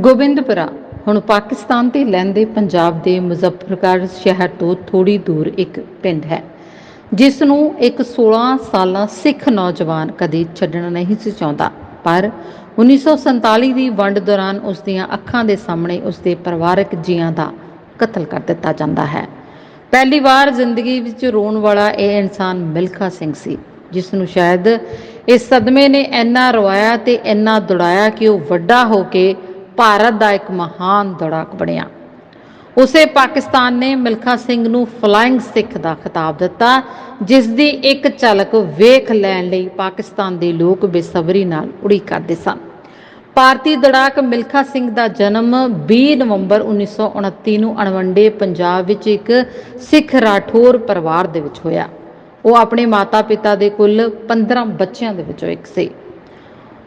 ਗੋਬਿੰਦਪੁਰਾ। ਹੁਣ ਪਾਕਿਸਤਾਨ ਤੇ ਲਹਿੰਦੇ ਪੰਜਾਬ ਦੇ ਮੁਜ਼ੱਫਰਗੜ੍ਹ ਸ਼ਹਿਰ ਤੋਂ ਥੋੜੀ ਦੂਰ ਇੱਕ ਪਿੰਡ ਹੈ, ਜਿਸ ਨੂੰ ਇੱਕ 16 ਸਾਲਾ ਸਿੱਖ ਨੌਜਵਾਨ ਕਦੇ ਛੱਡਣਾ ਨਹੀਂ ਸੀ ਚਾਹੁੰਦਾ। ਪਰ 1947 ਦੀ ਵੰਡ ਦੌਰਾਨ ਉਸ ਦੀਆਂ ਅੱਖਾਂ ਦੇ ਸਾਹਮਣੇ ਉਸ ਦੇ ਪਰਿਵਾਰਕ ਜੀਆਂ ਦਾ ਕਤਲ ਕਰ ਦਿੱਤਾ ਜਾਂਦਾ ਹੈ। ਪਹਿਲੀ ਵਾਰ ਜ਼ਿੰਦਗੀ ਵਿੱਚ ਰੋਣ ਵਾਲਾ ਇਹ ਇਨਸਾਨ ਮਿਲਖਾ ਸਿੰਘ ਸੀ, ਜਿਸ ਨੂੰ ਸ਼ਾਇਦ ਇਸ ਸਦਮੇ ਨੇ ਇੰਨਾ ਰਵਾਇਆ ਤੇ ਇੰਨਾ ਦੁੜਾਇਆ ਕਿ ਉਹ ਵੱਡਾ ਹੋ ਕੇ ਭਾਰਤ ਦਾ ਇੱਕ ਮਹਾਨ ਦੌੜਾਕ ਬਣਿਆ। ਉਸੇ ਪਾਕਿਸਤਾਨ ਨੇ ਮਿਲਖਾ ਸਿੰਘ ਨੂੰ ਫਲਾਇੰਗ ਸਿੱਖ ਦਾ ਖਿਤਾਬ ਦਿੱਤਾ, ਜਿਸ ਦੀ ਇੱਕ ਝਲਕ ਵੇਖ ਲੈਣ ਲਈ ਪਾਕਿਸਤਾਨ ਦੇ ਲੋਕ ਬੇਸਬਰੀ ਨਾਲ ਉਡੀਕ ਕਰਦੇ ਸਨ। ਭਾਰਤੀ ਦੜਾਕ ਮਿਲਖਾ ਸਿੰਘ ਦਾ ਜਨਮ 20 ਨਵੰਬਰ 1929 ਨੂੰ ਅਣਵੰਡੇ ਪੰਜਾਬ ਵਿੱਚ ਇੱਕ ਸਿੱਖ ਰਾਠੌਰ ਪਰਿਵਾਰ ਦੇ ਵਿੱਚ ਹੋਇਆ। ਉਹ ਆਪਣੇ ਮਾਤਾ-ਪਿਤਾ ਦੇ ਕੁੱਲ 15 ਬੱਚਿਆਂ ਦੇ ਵਿੱਚੋਂ ਇੱਕ ਸੀ।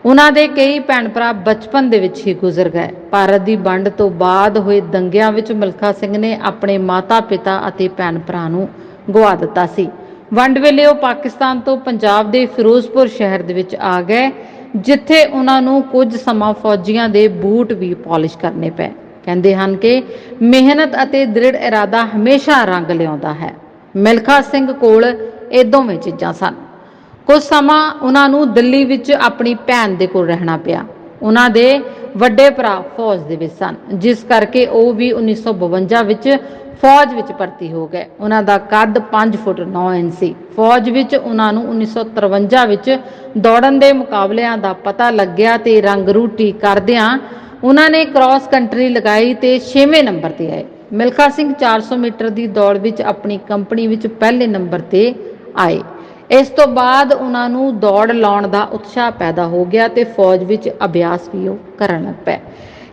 ਉਹਨਾਂ ਦੇ ਕਈ ਭੈਣ ਭਰਾ ਬਚਪਨ ਦੇ ਵਿੱਚ ਹੀ ਗੁਜ਼ਰ ਗਏ। ਭਾਰਤ ਦੀ ਵੰਡ ਤੋਂ ਬਾਅਦ ਹੋਏ ਦੰਗਿਆਂ ਵਿੱਚ ਮਿਲਖਾ ਸਿੰਘ ਨੇ ਆਪਣੇ ਮਾਤਾ-ਪਿਤਾ ਅਤੇ ਭੈਣ ਭਰਾ ਨੂੰ ਗਵਾ ਦਿੱਤਾ ਸੀ। ਵੰਡ ਵੇਲੇ ਉਹ ਪਾਕਿਸਤਾਨ ਤੋਂ ਪੰਜਾਬ ਦੇ ਫਿਰੋਜ਼ਪੁਰ ਸ਼ਹਿਰ ਦੇ ਵਿੱਚ ਆ ਗਏ, ਜਿੱਥੇ ਉਹਨਾਂ ਨੂੰ ਕੁਝ ਸਮਾਂ ਫੌਜੀਆਂ ਦੇ ਬੂਟ ਵੀ ਪਾਲਿਸ਼ ਕਰਨੇ ਪਏ। ਕਹਿੰਦੇ ਹਨ ਕਿ ਮਿਹਨਤ ਅਤੇ ਦ੍ਰਿੜ ਇਰਾਦਾ ਹਮੇਸ਼ਾ ਰੰਗ ਲਿਆਉਂਦਾ ਹੈ। ਮਿਲਖਾ ਸਿੰਘ ਕੋਲ ਇਹ ਦੋਵੇਂ ਚੀਜ਼ਾਂ ਸਨ। ਕੁਝ ਸਮਾਂ ਉਹਨਾਂ ਨੂੰ ਦਿੱਲੀ ਵਿੱਚ ਆਪਣੀ ਭੈਣ ਦੇ ਕੋਲ ਰਹਿਣਾ ਪਿਆ। ਉਹਨਾਂ ਦੇ ਵੱਡੇ ਭਰਾ ਫੌਜ ਦੇ ਵਿੱਚ ਸਨ, ਜਿਸ ਕਰਕੇ ਉਹ ਵੀ 1952 ਵਿੱਚ ਫੌਜ ਵਿੱਚ ਭਰਤੀ ਹੋ ਗਏ। ਉਹਨਾਂ ਦਾ ਕੱਦ 5 ਫੁੱਟ 9 ਇੰਚ ਸੀ। ਫੌਜ ਵਿੱਚ ਉਹਨਾਂ ਨੂੰ 1953 ਵਿੱਚ ਦੌੜਨ ਦੇ ਮੁਕਾਬਲਿਆਂ ਦਾ ਪਤਾ ਲੱਗਿਆ ਤੇ ਰੰਗਰੂਟੀ ਕਰਦਿਆਂ ਉਹਨਾਂ ਨੇ ਕ੍ਰਾਸ ਕੰਟਰੀ ਲਗਾਈ ਤੇ 6ਵੇਂ ਨੰਬਰ ਤੇ ਆਏ। ਮਿਲਖਾ ਸਿੰਘ 400 ਮੀਟਰ ਦੀ ਦੌੜ ਵਿੱਚ ਆਪਣੀ ਕੰਪਨੀ ਵਿੱਚ ਪਹਿਲੇ ਨੰਬਰ ਤੇ ਆਏ। ਇਸ ਤੋਂ ਬਾਅਦ ਉਹਨਾਂ ਨੂੰ ਦੌੜ ਲਾਉਣ ਦਾ ਉਤਸ਼ਾਹ ਪੈਦਾ ਹੋ ਗਿਆ ਤੇ ਫੌਜ ਵਿੱਚ ਅਭਿਆਸ ਵੀ ਉਹ ਕਰਨ ਲੱਗ ਪਏ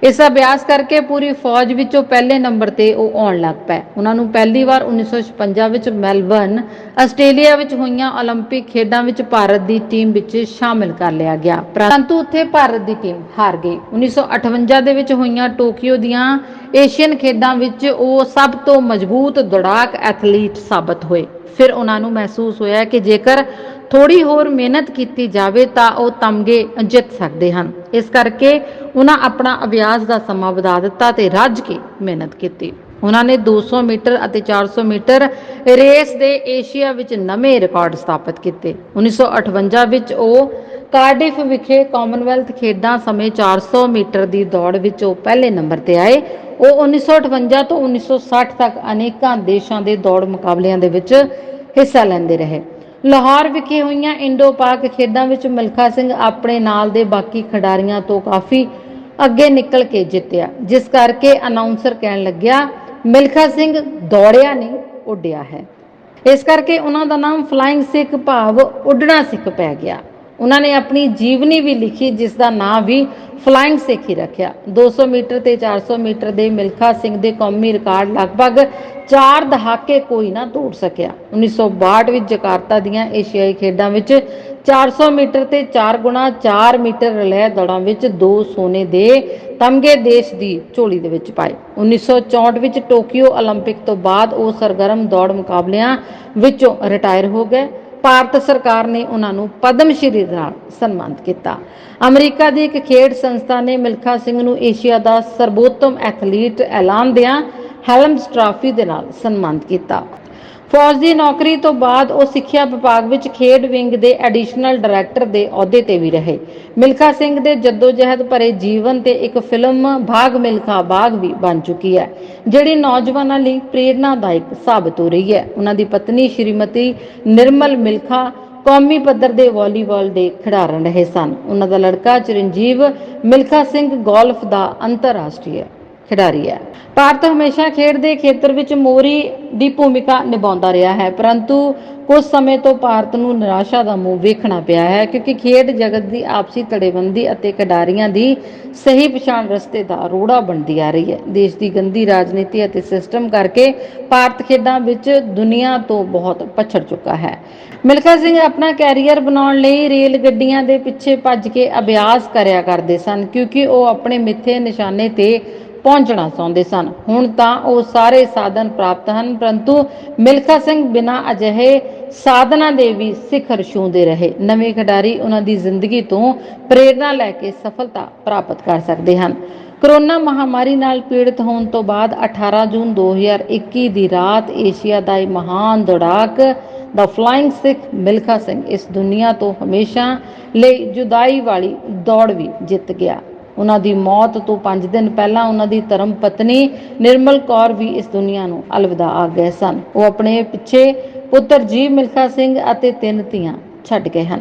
ਇਸ ਅਭਿਆਸ ਕਰਕੇ ਪੂਰੀ ਫੌਜ ਵਿੱਚੋਂ ਪਹਿਲੇ ਨੰਬਰ ਤੇ ਉਹ ਆਉਣ ਲੱਗ ਪਏ ਉਹਨਾਂ ਨੂੰ ਪਹਿਲੀ ਵਾਰ 1956 ਵਿੱਚ ਮੈਲਬਰਨ ਆਸਟ੍ਰੇਲੀਆ ਵਿੱਚ ਹੋਈਆਂ 올림픽 ਖੇਡਾਂ ਵਿੱਚ ਭਾਰਤ ਦੀ ਟੀਮ ਵਿੱਚ ਸ਼ਾਮਿਲ ਕਰ ਲਿਆ ਗਿਆ ਪਰੰਤੂ ਉੱਥੇ ਭਾਰਤ ਦੀ ਟੀਮ ਹਾਰ ਗਈ 1958 ਦੇ ਵਿੱਚ ਹੋਈਆਂ ਟੋਕੀਓ ਦੀਆਂ ਏਸ਼ੀਅਨ ਖੇਡਾਂ ਵਿੱਚ ਉਹ ਸਭ ਤੋਂ ਮਜ਼ਬੂਤ ਦੌੜਾਕ ਐਥਲੀਟ ਸਾਬਤ ਹੋਏ ਫਿਰ ਉਹਨਾਂ ਨੂੰ ਮਹਿਸੂਸ ਹੋਇਆ ਕਿ ਜੇਕਰ ਥੋੜੀ ਹੋਰ ਮਿਹਨਤ ਕੀਤੀ ਜਾਵੇ ਤਾਂ ਉਹ ਤਮਗੇ ਜਿੱਤ ਸਕਦੇ ਹਨ। ਇਸ ਕਰਕੇ ਉਹਨਾਂ ਆਪਣਾ ਅਭਿਆਸ ਦਾ ਸਮਾਂ ਵਧਾ ਦਿੱਤਾ ਤੇ ਰੱਜ ਕੇ ਮਿਹਨਤ ਕੀਤੀ। ਉਹਨਾਂ ਨੇ 200 ਮੀਟਰ ਅਤੇ 400 ਮੀਟਰ ਰੇਸ ਦੇ ਏਸ਼ੀਆ ਵਿੱਚ ਨਵੇਂ ਰਿਕਾਰਡ ਸਥਾਪਿਤ ਕੀਤੇ। 1958 ਵਿੱਚ ਉਹ ਕਾਰਡਿਫ ਵਿਖੇ ਕਾਮਨਵੈਲਥ ਖੇਡਾਂ ਸਮੇਂ 400 ਮੀਟਰ ਦੀ ਦੌੜ ਵਿੱਚ ਉਹ ਪਹਿਲੇ ਨੰਬਰ ਤੇ ਆਏ। ਉਹ 1958 ਤੋਂ 1960 ਤੱਕ ਅਨੇਕਾਂ ਦੇਸ਼ਾਂ ਦੇ ਦੌੜ ਮੁਕਾਬਲਿਆਂ ਦੇ ਵਿੱਚ ਹਿੱਸਾ ਲੈਂਦੇ ਰਹੇ। ਲਾਹੌਰ ਵਿਖੇ ਹੋਈਆਂ ਇੰਡੋ-ਪਾਕ ਖੇਡਾਂ ਵਿੱਚ ਮਿਲਖਾ ਸਿੰਘ ਆਪਣੇ ਨਾਲ ਦੇ ਬਾਕੀ ਖਿਡਾਰੀਆਂ ਤੋਂ ਕਾਫੀ ਅੱਗੇ ਨਿਕਲ ਕੇ ਜਿੱਤਿਆ, ਜਿਸ ਕਰਕੇ ਅਨਾਉਂਸਰ ਕਹਿਣ ਲੱਗਿਆ, ਮਿਲਖਾ ਸਿੰਘ ਦੌੜਿਆ ਨਹੀਂ, ਉੱਡਿਆ ਹੈ। ਇਸ ਕਰਕੇ ਉਹਨਾਂ ਦਾ ਨਾਮ ਫਲਾਈਂਗ ਸਿੱਖ ਭਾਵ ਉੱਡਣਾ ਸਿੱਖ ਪੈ ਗਿਆ। ਉਹਨਾਂ ਨੇ ਆਪਣੀ ਜੀਵਨੀ ਵੀ ਲਿਖੀ ਜਿਸ ਦਾ ਨਾਮ ਵੀ ਫਲਾਈਂਗ ਸਿੱਖ ਹੀ ਰੱਖਿਆ 200 ਮੀਟਰ ਤੇ 400 ਮੀਟਰ ਦੇ ਮਿਲਖਾ ਸਿੰਘ ਦੇ ਕੌਮੀ ਰਿਕਾਰਡ ਲਗਭਗ 4 ਦਹਾਕੇ ਕੋਈ ਨਾ ਤੋੜ ਸਕਿਆ 1962 ਵਿੱਚ ਜਕਾਰਤਾ ਦੀਆਂ ਏਸ਼ੀਆਈ ਖੇਡਾਂ ਵਿੱਚ 400 ਮੀਟਰ ਤੇ 4 ਗੁਣਾ 4 ਮੀਟਰ ਰਿਲੇ ਦੌੜਾਂ ਵਿੱਚ 2 ਸੋਨੇ ਦੇ ਤਮਗੇ ਦੇਸ਼ ਦੀ ਝੋਲੀ ਦੇ ਵਿੱਚ ਪਾਏ 1964 ਵਿੱਚ ਟੋਕੀਓ 올림픽 ਤੋਂ ਬਾਅਦ ਉਹ ਸਰਗਰਮ ਦੌੜ ਮੁਕਾਬਲਿਆਂ ਵਿੱਚੋਂ ਰਿਟਾਇਰ ਹੋ ਗਏ ਭਾਰਤ ਸਰਕਾਰ ਨੇ ਉਹਨਾਂ ਨੂੰ ਪਦਮ ਸ਼੍ਰੀ ਨਾਲ ਸਨਮਾਨਿਤ ਕੀਤਾ। ਅਮਰੀਕਾ ਦੀ ਇੱਕ ਖੇਡ ਸੰਸਥਾ ਨੇ ਮਿਲਖਾ ਸਿੰਘ ਨੂੰ ਏਸ਼ੀਆ ਦਾ ਸਰਬੋਤਮ ਐਥਲੀਟ ਐਲਾਨਦਿਆਂ ਹੈਲਮਸ ਟਰਾਫੀ ਦੇ ਨਾਲ ਸਨਮਾਨਿਤ ਕੀਤਾ। ਫੌਜ ਦੀ ਨੌਕਰੀ ਤੋਂ ਬਾਅਦ ਉਹ ਸਿੱਖਿਆ ਵਿਭਾਗ ਵਿੱਚ ਖੇਡ ਵਿੰਗ ਦੇ ਐਡੀਸ਼ਨਲ ਡਾਇਰੈਕਟਰ ਦੇ ਅਹੁਦੇ ਤੇ ਵੀ ਰਹੇ। ਮਿਲਖਾ ਸਿੰਘ ਦੇ ਜਦੋਜਹਿਦ ਭਰੇ ਜੀਵਨ ਤੇ ਇੱਕ ਫਿਲਮ, ਭਾਗ ਮਿਲਖਾ ਬਾਗ ਵੀ ਬਣ ਚੁੱਕੀ ਹੈ, ਜਿਹੜੀ ਨੌਜਵਾਨਾਂ ਲਈ ਪ੍ਰੇਰਨਾਦਾਇਕ ਸਾਬਤ ਹੋ ਰਹੀ ਹੈ। ਉਹਨਾਂ ਦੀ ਪਤਨੀ ਸ਼੍ਰੀਮਤੀ ਨਿਰਮਲ ਮਿਲਖਾ ਕੌਮੀ ਪੱਧਰ ਦੇ ਵਾਲੀਬਾਲ ਦੇ ਖਿਡਾਰਨ ਰਹੇ ਸਨ। ਉਹਨਾਂ ਦਾ ਲੜਕਾ ਚਰਨਜੀਵ ਮਿਲਖਾ ਸਿੰਘ ਗੋਲਫ ਦਾ ਅੰਤਰਰਾਸ਼ਟਰੀ ਖਿਡਾਰੀ ਹੈ। ਭਾਰਤ ਹਮੇਸ਼ਾ ਖੇਡ ਦੇ ਖੇਤਰ ਵਿੱਚ ਮੋਰੀ ਦੀ ਭੂਮਿਕਾ ਨਿਭਾਉਂਦਾ ਰਿਹਾ ਹੈ, ਪਰੰਤੂ ਕੁਝ ਸਮੇਂ ਤੋਂ ਭਾਰਤ ਨੂੰ ਨਿਰਾਸ਼ਾ ਦਾ ਮੂੰਹ ਵੇਖਣਾ ਪਿਆ ਹੈ ਕਿਉਂਕਿ ਖੇਡ ਜਗਤ ਦੀ ਆਪਸੀ ਧੜੇਬੰਦੀ ਅਤੇ ਖਿਡਾਰੀਆਂ ਦੀ ਸਹੀ ਪਛਾਣ ਰਸਤੇ ਦਾ ਰੋੜਾ ਬਣਦੀ ਆ ਰਹੀ ਹੈ। ਦੇਸ਼ ਦੀ ਗੰਦੀ ਰਾਜਨੀਤੀ ਅਤੇ ਸਿਸਟਮ ਕਰਕੇ ਭਾਰਤ ਖੇਡਾਂ ਵਿੱਚ ਦੁਨੀਆ ਤੋਂ ਬਹੁਤ ਪਛੜ ਚੁੱਕਾ ਹੈ। ਮਿਲਖਾ ਸਿੰਘ ਆਪਣਾ ਕੈਰੀਅਰ ਬਣਾਉਣ ਲਈ ਰੇਲ ਗੱਡੀਆਂ ਦੇ ਪਿੱਛੇ ਭੱਜ ਕੇ ਅਭਿਆਸ ਕਰਿਆ ਕਰਦੇ ਸਨ ਕਿਉਂਕਿ ਉਹ ਆਪਣੇ ਮਿੱਥੇ ਨਿਸ਼ਾਨੇ ਤੇ ਪਹੁੰਚਣਾ ਚਾਹੁੰਦੇ ਸਨ। ਹੁਣ ਤਾਂ ਉਹ ਸਾਰੇ ਸਾਧਨ ਪ੍ਰਾਪਤ ਹਨ, ਪਰੰਤੂ ਮਿਲਖਾ ਸਿੰਘ ਬਿਨਾਂ ਅਜਿਹੇ ਸਾਧਨਾਂ ਦੇ ਵੀ ਸਿਖਰ ਛੂੰਹਦੇ ਰਹੇ। ਨਵੇਂ ਖਿਡਾਰੀ ਉਹਨਾਂ ਦੀ ਜ਼ਿੰਦਗੀ ਤੋਂ ਪ੍ਰੇਰਣਾ ਲੈ ਕੇ ਸਫਲਤਾ ਪ੍ਰਾਪਤ ਕਰ ਸਕਦੇ ਹਨ। ਕਰੋਨਾ ਮਹਾਮਾਰੀ ਨਾਲ ਪੀੜਤ ਹੋਣ ਤੋਂ ਬਾਅਦ 18 ਜੂਨ 2021 ਦੀ ਰਾਤ ਏਸ਼ੀਆ ਦਾ ਇਹ ਮਹਾਨ ਦੌੜਾਕ ਦਾ ਫਲਾਈਂਗ ਸਿੱਖ ਮਿਲਖਾ ਸਿੰਘ ਇਸ ਦੁਨੀਆ ਤੋਂ ਹਮੇਸ਼ਾ ਲਈ ਜੁਦਾਈ ਵਾਲੀ ਦੌੜ ਵੀ ਜਿੱਤ ਗਿਆ। ਉਹਨਾਂ ਦੀ ਮੌਤ ਤੋਂ 5 ਦਿਨ ਪਹਿਲਾਂ ਉਹਨਾਂ ਦੀ ਧਰਮ ਪਤਨੀ ਨਿਰਮਲ ਕੌਰ ਵੀ ਇਸ ਦੁਨੀਆ ਨੂੰ ਅਲਵਿਦਾ ਆ ਗਏ ਸਨ। ਉਹ ਆਪਣੇ ਪਿੱਛੇ ਪੁੱਤਰ ਜੀ ਮਿਲਖਾ ਸਿੰਘ ਅਤੇ ਤਿੰਨ ਧੀਆਂ ਛੱਡ ਗਏ ਹਨ।